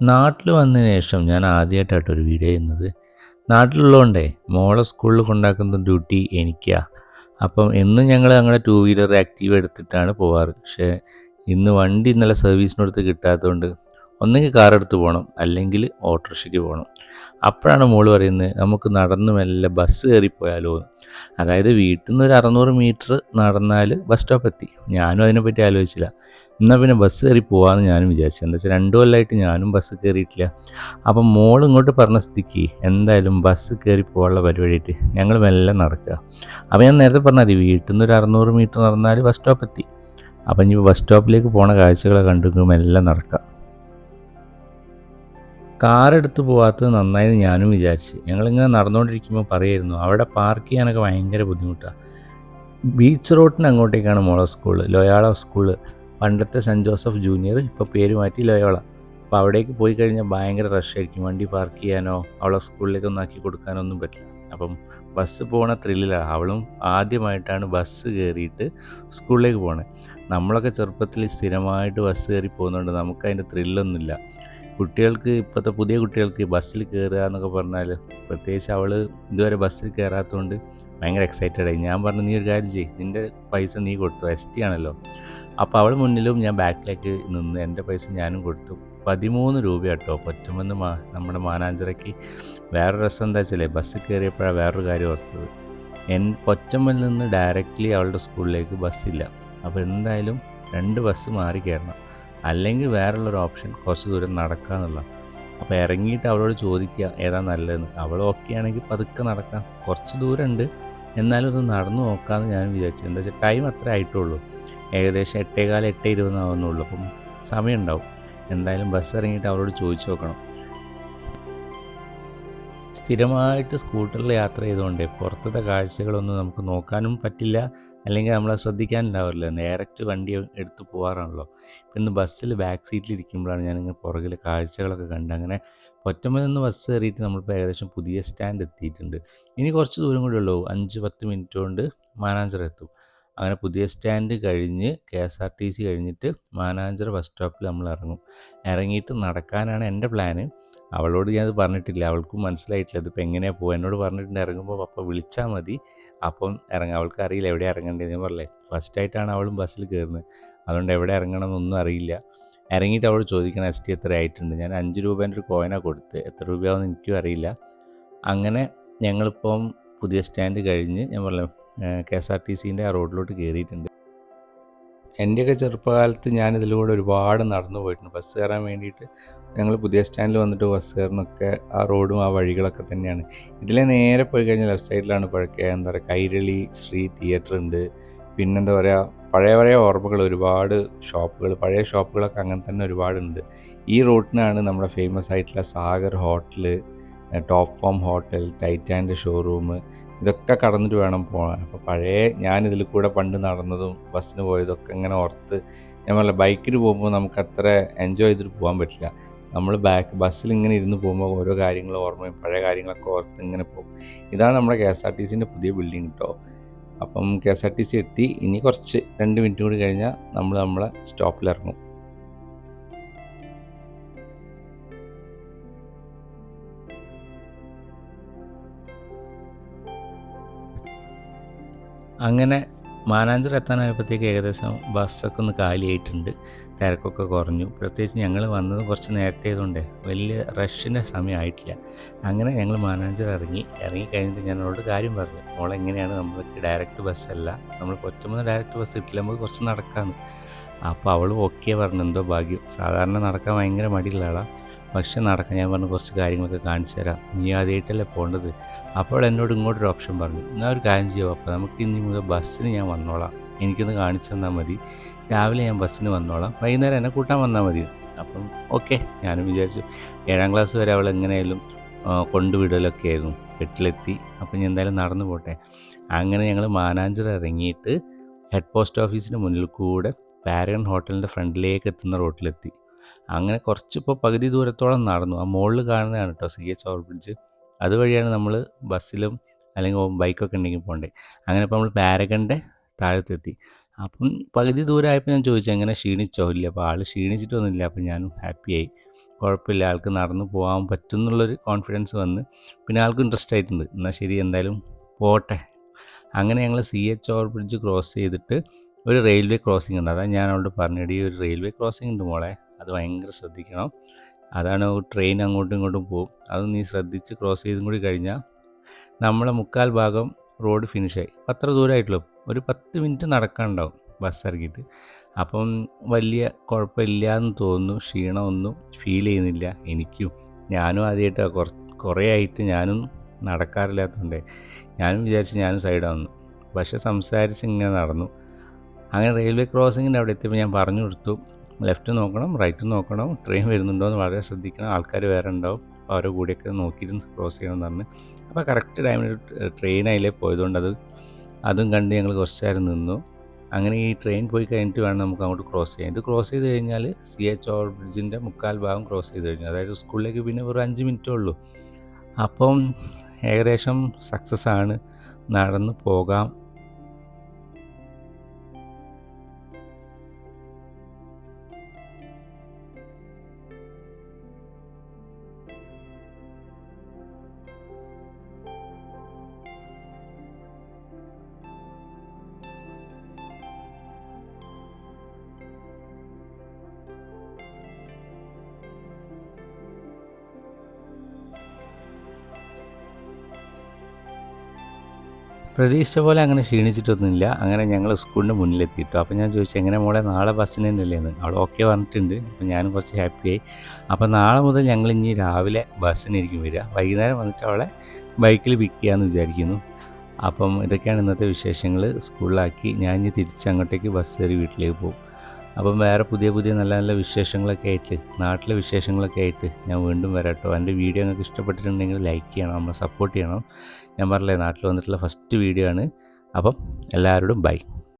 നാട്ടിൽ വന്നതിന് ശേഷം ഞാൻ ആദ്യമായിട്ടാട്ടോ ഒരു വീഡിയോ ചെയ്യുന്നത്. നാട്ടിലുള്ളതുകൊണ്ടേ മോളെ സ്കൂളിൽ കൊണ്ടാക്കുന്ന ഡ്യൂട്ടി എനിക്കാണ് അപ്പം എന്നും ഞങ്ങൾ ഞങ്ങളുടെ ടൂ വീലർ ആക്റ്റീവ് എടുത്തിട്ടാണ് പോവാറ്. പക്ഷേ ഇന്ന് വണ്ടി ഇന്നലെ സർവീസിനടുത്ത് കിട്ടാത്തതുകൊണ്ട് ഒന്നെങ്കിൽ കാർ എടുത്ത് പോകണം അല്ലെങ്കിൽ ഓട്ടോറിക്ഷയ്ക്ക് പോകണം അപ്പോഴാണ് മോൾ പറയുന്നത് നമുക്ക് നടന്ന് മെല്ലെ ബസ് കയറിപ്പോയാലോ അതായത് വീട്ടിൽ നിന്ന് ഒരു അറുന്നൂറ് മീറ്റർ നടന്നാൽ ബസ് സ്റ്റോപ്പ് എത്തി. ഞാനും അതിനെപ്പറ്റി ആലോചിച്ചില്ല. എന്നാൽ പിന്നെ ബസ് കയറി പോകാമെന്ന് ഞാനും വിചാരിച്ചു. എന്താ വെച്ചാൽ രണ്ടു കൊല്ലമായിട്ട് ഞാനും ബസ് കയറിയിട്ടില്ല. അപ്പം മോൾ ഇങ്ങോട്ട് പറഞ്ഞ സ്ഥിതിക്ക് എന്തായാലും ബസ് കയറി പോകാനുള്ള പരിപാടിയിട്ട് ഞങ്ങൾ മെല്ലെ നടക്കുക. അപ്പോൾ ഞാൻ നേരത്തെ പറഞ്ഞാൽ വീട്ടിൽ നിന്ന് ഒരു അറുന്നൂറ് മീറ്റർ നടന്നാൽ ബസ് സ്റ്റോപ്പ് എത്തി. അപ്പം ഇനി ബസ് സ്റ്റോപ്പിലേക്ക് പോണ കാഴ്ചകളെ കണ്ടു മെല്ലെ നടക്കാം കാർ എടുത്ത് പോകാത്തത് നന്നായെന്ന് ഞാനും വിചാരിച്ച്. ഞങ്ങളിങ്ങനെ നടന്നുകൊണ്ടിരിക്കുമ്പോൾ പറയായിരുന്നു അവിടെ പാർക്ക് ചെയ്യാനൊക്കെ ഭയങ്കര ബുദ്ധിമുട്ടാണ് ബീച്ച് റോഡിന് അങ്ങോട്ടേക്കാണ് മോളെ സ്കൂൾ ലോയാള സ്കൂൾ പണ്ടത്തെ സെന്റ് ജോസഫ് ജൂനിയർ ഇപ്പോൾ പേര് മാറ്റി ലോയോള. അപ്പോൾ അവിടേക്ക് പോയി കഴിഞ്ഞാൽ ഭയങ്കര റഷായിരിക്കും വണ്ടി പാർക്ക് ചെയ്യാനോ അവളെ സ്കൂളിലേക്ക് ഒന്ന് ആക്കി കൊടുക്കാനോ ഒന്നും പറ്റില്ല. അപ്പം ബസ് പോണ ത്രില്ലിലാണ് അവളും ആദ്യമായിട്ടാണ് ബസ് കയറിയിട്ട് സ്കൂളിലേക്ക് പോണത് നമ്മളൊക്കെ ചെറുപ്പത്തിൽ സ്ഥിരമായിട്ട് ബസ് കയറി പോകുന്നതുകൊണ്ട് നമുക്ക് അതിന്റെ ത്രില്ലൊന്നുമില്ല കുട്ടികൾക്ക് ഇപ്പോഴത്തെ പുതിയ കുട്ടികൾക്ക് ബസ്സിൽ കയറുക എന്നൊക്കെ പറഞ്ഞാൽ പ്രത്യേകിച്ച് അവൾ ഇതുവരെ ബസ്സിൽ കയറാത്തതുകൊണ്ട് ഭയങ്കര എക്സൈറ്റഡ് ആയി. ഞാൻ പറഞ്ഞു നീ ഒരു കാര്യം ചെയ്യ്. നിന്റെ പൈസ നീ കൊടുത്തു. എസ് ടി ആണല്ലോ. അപ്പോൾ അവൾ മുന്നിലും ഞാൻ ബാക്കിലേക്ക് നിന്ന് എന്റെ പൈസ ഞാനും കൊടുത്തു. പതിമൂന്ന് രൂപ കേട്ടോ പറ്റുമെന്ന് മാ നമ്മുടെ മാനാഞ്ചിറയ്ക്ക്. വേറൊരു രസം എന്താ വെച്ചാലേ ബസ്സിൽ കയറിയപ്പോഴാണ് വേറൊരു കാര്യം ഓർത്തത്. എൻ പൊറ്റമ്മൽ നിന്ന് ഡയറക്റ്റ്ലി അവളുടെ സ്കൂളിലേക്ക് ബസ്സില്ല. അപ്പോൾ എന്തായാലും രണ്ട് ബസ് മാറി കയറണം അല്ലെങ്കിൽ വേറുള്ളൊരു ഓപ്ഷൻ കുറച്ച് ദൂരം നടക്കുക എന്നുള്ള. അപ്പോൾ ഇറങ്ങിയിട്ട് അവളോട് ചോദിക്കുക ഏതാ നല്ലതെന്ന്. അവൾ ഓക്കെ ആണെങ്കിൽ പതുക്കെ നടക്കാം. കുറച്ച് ദൂരമുണ്ട്. എന്നാലും ഒന്ന് നടന്നു നോക്കാമെന്ന് ഞാൻ വിചാരിച്ചു. എന്താ വെച്ചാൽ ടൈം അത്ര ആയിട്ടുള്ളൂ. ഏകദേശം എട്ടേകാലം എട്ടേ ഇരുപതാവുന്നുള്ളൂ അപ്പം സമയമുണ്ടാവും. എന്തായാലും ബസ് ഇറങ്ങിയിട്ട് അവരോട് ചോദിച്ചു നോക്കണം. സ്ഥിരമായിട്ട് സ്കൂട്ടറിൽ യാത്ര ചെയ്തുകൊണ്ട് പുറത്തത്തെ കാഴ്ചകളൊന്നും നമുക്ക് നോക്കാനും പറ്റില്ല. അല്ലെങ്കിൽ നമ്മളെ ശ്രദ്ധിക്കാനുണ്ടാവില്ല. ഡയറക്റ്റ് വണ്ടി എടുത്ത് പോകാറാണല്ലോ ഇപ്പം ഇന്ന് ബസ്സിൽ ബാക്ക് സീറ്റിൽ ഇരിക്കുമ്പോഴാണ് ഞാനിങ്ങനെ പുറകിൽ കാഴ്ചകളൊക്കെ കണ്ട് അങ്ങനെ ഒറ്റമ്മ നിന്ന് ബസ് കയറിയിട്ട് നമ്മളിപ്പോൾ ഏകദേശം പുതിയ സ്റ്റാൻഡ് എത്തിയിട്ടുണ്ട്. ഇനി കുറച്ച് ദൂരം കൂടെ ഉള്ളൂ. അഞ്ച് പത്ത് മിനിറ്റ് കൊണ്ട് മാനാഞ്ചിറ എത്തും. അങ്ങനെ പുതിയ സ്റ്റാൻഡ് കഴിഞ്ഞ് K S R T C കഴിഞ്ഞിട്ട് മാനാഞ്ചിറ ബസ് സ്റ്റോപ്പിൽ നമ്മൾ ഇറങ്ങും. ഇറങ്ങിയിട്ട് നടക്കാനാണ് എന്റെ പ്ലാന് അവളോട് ഞാനത് പറഞ്ഞിട്ടില്ല. അവൾക്കും മനസ്സിലായിട്ടില്ല. ഇതിപ്പോൾ എങ്ങനെയാണ് പോകുക എന്നോട് പറഞ്ഞിട്ടുണ്ട്. ഇറങ്ങുമ്പോൾ പപ്പ വിളിച്ചാൽ മതി. അപ്പം ഇറങ്ങാം. അവൾക്ക് അറിയില്ല എവിടെ ഇറങ്ങേണ്ടത് ഞാൻ പറഞ്ഞേ ഫസ്റ്റായിട്ടാണ് അവളും ബസ്സിൽ കയറുന്നത്. അതുകൊണ്ട് എവിടെ ഇറങ്ങണം എന്നൊന്നും അറിയില്ല. ഇറങ്ങിയിട്ട് അവൾ ചോദിക്കണം എസ് ടി എത്ര ആയിട്ടുണ്ട്? ഞാൻ അഞ്ച് രൂപേന്റെ ഒരു കോയിനാണ് കൊടുത്ത് എത്ര രൂപയാവും എനിക്കും അറിയില്ല. അങ്ങനെ ഞങ്ങളിപ്പം പുതിയ സ്റ്റാൻഡ് കഴിഞ്ഞ് ഞാൻ പറഞ്ഞു കെ എസ് ആർ ടി സിന്റെ ആ റോഡിലോട്ട് കയറിയിട്ടുണ്ട്. എന്റെയൊക്കെ ചെറുപ്പകാലത്ത് ഞാനിതിലൂടെ ഒരുപാട് നടന്നു പോയിട്ടുണ്ട്. ബസ് കയറാൻ വേണ്ടിയിട്ട് ഞങ്ങൾ പുതിയ സ്റ്റാൻഡിൽ വന്നിട്ട് ബസ് കയറുന്നൊക്കെ ആ റോഡും ആ വഴികളൊക്കെ തന്നെയാണ്. ഇതിലെ നേരെ പോയി കഴിഞ്ഞാൽ ലെഫ്റ്റ് സൈഡിലാണ് പഴയ എന്താ പറയുക കൈരളി ശ്രീ തിയേറ്റർ ഉണ്ട്. പിന്നെന്താ പറയുക പഴയ പഴയ ഓർമ്മകൾ ഒരുപാട് ഷോപ്പുകൾ പഴയ ഷോപ്പുകളൊക്കെ അങ്ങനെ തന്നെ ഒരുപാടുണ്ട്. ഈ റൂട്ടിനാണ് നമ്മുടെ ഫേമസ് ആയിട്ടുള്ള Sagar hotel top form hotel ടൈറ്റാന്റെ showroom ഇതൊക്കെ കടന്നിട്ട് വേണം പോകാൻ. അപ്പോൾ പഴയ ഞാനിതിൽ കൂടെ പണ്ട് നടന്നതും ബസ്സിന് പോയതൊക്കെ ഇങ്ങനെ ഓർത്ത് ഞാൻ പറഞ്ഞ ബൈക്കിൽ പോകുമ്പോൾ നമുക്ക് അത്ര എൻജോയ് ചെയ്തിട്ട് പോകാൻ പറ്റില്ല. നമ്മൾ ബാക്ക് ബസ്സിൽ ഇങ്ങനെ ഇരുന്ന് പോകുമ്പോൾ ഓരോ കാര്യങ്ങൾ ഓർമ്മയും പഴയ കാര്യങ്ങളൊക്കെ ഓർത്ത് ഇങ്ങനെ പോകും. ഇതാണ് നമ്മുടെ കെ എസ് ആർ ടി സിന്റെ പുതിയ ബിൽഡിംഗ് കേട്ടോ അപ്പം K S R T C എത്തി. ഇനി കുറച്ച് രണ്ട് മിനിറ്റ് കൂടി കഴിഞ്ഞാൽ നമ്മൾ നമ്മളെ സ്റ്റോപ്പിൽ ഇറങ്ങും. അങ്ങനെ മാനാഞ്ചിറ എത്താനായപ്പോഴത്തേക്ക് ഏകദേശം ബസ്സൊക്കെ ഒന്ന് കാലിയായിട്ടുണ്ട്. തിരക്കൊക്കെ കുറഞ്ഞു. പ്രത്യേകിച്ച് ഞങ്ങൾ വന്നത് കുറച്ച് നേരത്തെ ആയതുകൊണ്ട് വലിയ റഷിന്റെ സമയമായിട്ടില്ല അങ്ങനെ ഞങ്ങൾ മാനാഞ്ചിറ ഇറങ്ങി. ഇറങ്ങി കഴിഞ്ഞിട്ട് ഞാൻ അവളോട് കാര്യം പറഞ്ഞു. അവളെങ്ങനെയാണ് നമ്മൾക്ക് ഡയറക്റ്റ് ബസ്സല്ല? നമ്മൾ കൊറ്റമ്പന്ന് ഡയറക്റ്റ് ബസ് കിട്ടില്ല. നമുക്ക് കുറച്ച് നടക്കാമെന്ന് അപ്പോൾ അവൾ ഓക്കെ പറഞ്ഞു എന്തോ ഭാഗ്യം. സാധാരണ നടക്കാൻ ഭയങ്കര മടിയുള്ള ആളാണ് പക്ഷെ നടക്കാൻ ഞാൻ പറഞ്ഞു കുറച്ച് കാര്യങ്ങളൊക്കെ കാണിച്ചു തരാം. നീ ആദ്യമായിട്ടല്ലേ പോകേണ്ടത്. അപ്പോൾ എന്നോട് ഇങ്ങോട്ടൊരു ഓപ്ഷൻ പറഞ്ഞു. എന്നാൽ ഒരു കാര്യം ചെയ്യുമോ അപ്പോൾ നമുക്ക് ഇനി മുതൽ ബസ്സിന് ഞാൻ വന്നോളാം. എനിക്കൊന്ന് കാണിച്ചു തന്നാൽ മതി. രാവിലെ ഞാൻ ബസ്സിന് വന്നോളാം. വൈകുന്നേരം എന്നെ കൂട്ടാൻ വന്നാൽ മതി. അപ്പം ഓക്കെ ഞാനും വിചാരിച്ചു. ഏഴാം ക്ലാസ് വരെ അവൾ എങ്ങനെയായാലും കൊണ്ടുവിടലൊക്കെ ആയിരുന്നു. വീട്ടിലെത്തി അപ്പം ഞാൻ എന്തായാലും നടന്നു പോട്ടെ. അങ്ങനെ ഞങ്ങൾ മാനാഞ്ചിറ ഇറങ്ങിയിട്ട് ഹെഡ് പോസ്റ്റ് ഓഫീസിന്റെ മുന്നിൽ കൂടെ പാരഗൺ ഹോട്ടലിന്റെ ഫ്രണ്ടിലേക്ക് എത്തുന്ന റോട്ടിലെത്തി അങ്ങനെ കുറച്ചിപ്പോൾ പകുതി ദൂരത്തോളം നടന്നു. ആ മുകളിൽ കാണുന്നതാണ് കേട്ടോ സി എച്ച് ഓവർ ബ്രിഡ്ജ്. അതുവഴിയാണ് നമ്മൾ ബസ്സിലും അല്ലെങ്കിൽ ബൈക്കൊക്കെ ഉണ്ടെങ്കിൽ പോകണ്ടേ. അങ്ങനെ ഇപ്പോൾ നമ്മൾ പാരഗണിന്റെ താഴത്തെത്തി. അപ്പം പകുതി ദൂരമായപ്പോൾ ഞാൻ ചോദിച്ചു അങ്ങനെ ക്ഷീണിച്ചോ? ഇല്ല അപ്പോൾ ആൾ ക്ഷീണിച്ചിട്ടൊന്നുമില്ല. അപ്പം ഞാനും ഹാപ്പിയായി കുഴപ്പമില്ല ആൾക്ക് നടന്നു പോകാൻ പറ്റും എന്നുള്ളൊരു കോൺഫിഡൻസ് വന്ന്. പിന്നെ ആൾക്ക് ഇൻട്രസ്റ്റ് ആയിട്ടുണ്ട്. എന്നാൽ ശരി എന്തായാലും പോട്ടെ അങ്ങനെ ഞങ്ങൾ C H over bridge cross ചെയ്തിട്ട് ഒരു റെയിൽവേ ക്രോസിംഗ് ഉണ്ട്. അതാണ് ഞാൻ അവളോട് പറഞ്ഞത്. ഈ ഒരു റെയിൽവേ ക്രോസിംഗ് ഉണ്ട് മോളെ. അത് ഭയങ്കര ശ്രദ്ധിക്കണം. അതാണ് ട്രെയിൻ അങ്ങോട്ടും ഇങ്ങോട്ടും പോകും. അത് നീ ശ്രദ്ധിച്ച് ക്രോസ് ചെയ്തും കൂടി കഴിഞ്ഞാൽ നമ്മളെ മുക്കാൽ ഭാഗം റോഡ് ഫിനിഷായി അത്ര ദൂരമായിട്ടുള്ളൂ ഒരു പത്ത് മിനിറ്റ് നടക്കാനുണ്ടാവും ബസ് ഇറങ്ങിയിട്ട്. അപ്പം വലിയ കുഴപ്പമില്ല എന്ന് തോന്നുന്നു. ക്ഷീണമൊന്നും ഫീൽ ചെയ്യുന്നില്ല. എനിക്കും ഞാനും ആദ്യമായിട്ടാണ് കുറ കുറേ ആയിട്ട് ഞാനും നടക്കാറില്ലാത്തതുകൊണ്ട് ഞാനും വിചാരിച്ച് ഞാനും സൈഡാവുന്നു പക്ഷേ സംസാരിച്ച് ഇങ്ങനെ നടന്നു. അങ്ങനെ റെയിൽവേ ക്രോസിങ്ങിന്റെ അവിടെ എത്തിയപ്പോൾ ഞാൻ പറഞ്ഞു കൊടുത്തു. ലെഫ്റ്റ് നോക്കണം റൈറ്റ് നോക്കണം ട്രെയിൻ വരുന്നുണ്ടോ എന്ന് വളരെ ശ്രദ്ധിക്കണം. ആൾക്കാർ വേറെ ഉണ്ടാവും. അപ്പോൾ അവരുടെ കൂടെയൊക്കെ നോക്കിയിരുന്ന് ക്രോസ് ചെയ്യണം എന്ന് പറഞ്ഞ്. അപ്പോൾ കറക്റ്റ് ടൈമിൽ ട്രെയിൻ അതിലേ പോയതുകൊണ്ട് അത് അതും കണ്ട് ഞങ്ങൾ കുറച്ച് നേരം നിന്നു. അങ്ങനെ ഈ ട്രെയിൻ പോയി കഴിഞ്ഞിട്ട് വേണം നമുക്ക് അങ്ങോട്ട് ക്രോസ് ചെയ്യാൻ. ഇത് ക്രോസ് ചെയ്ത് കഴിഞ്ഞാൽ സി എച്ച് ഓ ബ്രിഡ്ജിന്റെ മുക്കാൽ ഭാഗം ക്രോസ് ചെയ്ത് കഴിഞ്ഞു. അതായത് സ്കൂളിലേക്ക് പിന്നെ വെറും അഞ്ച് മിനിറ്റേ ഉള്ളൂ. അപ്പം ഏകദേശം സക്സസ് ആണ്. നടന്ന് പോകാം. പ്രതീക്ഷിച്ച പോലെ അങ്ങനെ ക്ഷീണിച്ചിട്ടൊന്നുമില്ല. അങ്ങനെ ഞങ്ങൾ സ്കൂളിന്റെ മുന്നിലെത്തിയിട്ടു അപ്പോൾ ഞാൻ ചോദിച്ചു എങ്ങനെ മോളെ നാളെ ബസ്സിന് തന്നെയല്ലേ എന്ന് അവൾ ഓക്കെ പറഞ്ഞിട്ടുണ്ട്. അപ്പോൾ ഞാനും കുറച്ച് ഹാപ്പിയായി. അപ്പോൾ നാളെ മുതൽ ഞങ്ങൾ ഇനി രാവിലെ ബസ്സിനായിരിക്കും വരിക. വൈകുന്നേരം വന്നിട്ട് അവളെ ബൈക്കിൽ പിക്ക് ചെയ്യാമെന്ന് വിചാരിക്കുന്നു. അപ്പം ഇതൊക്കെയാണ് ഇന്നത്തെ വിശേഷങ്ങൾ സ്കൂളിലാക്കി ഞാൻ ഇനി തിരിച്ച് അങ്ങോട്ടേക്ക് ബസ് കയറി വീട്ടിലേക്ക് പോകും. അപ്പം വേറെ പുതിയ പുതിയ നല്ല നല്ല വിശേഷങ്ങളൊക്കെ ആയിട്ട് നാട്ടിലെ വിശേഷങ്ങളൊക്കെ ആയിട്ട് ഞാൻ വീണ്ടും വരാം കേട്ടോ എന്റെ വീഡിയോ നിങ്ങൾക്ക് ഇഷ്ടപ്പെട്ടിട്ടുണ്ടെങ്കിൽ ലൈക്ക് ചെയ്യണം നമ്മളെ സപ്പോർട്ട് ചെയ്യണം. ഞാൻ പറഞ്ഞില്ലേ നാട്ടിൽ വന്നിട്ടുള്ള ഫസ്റ്റ് വീഡിയോ ആണ്. അപ്പം എല്ലാവരോടും ബൈ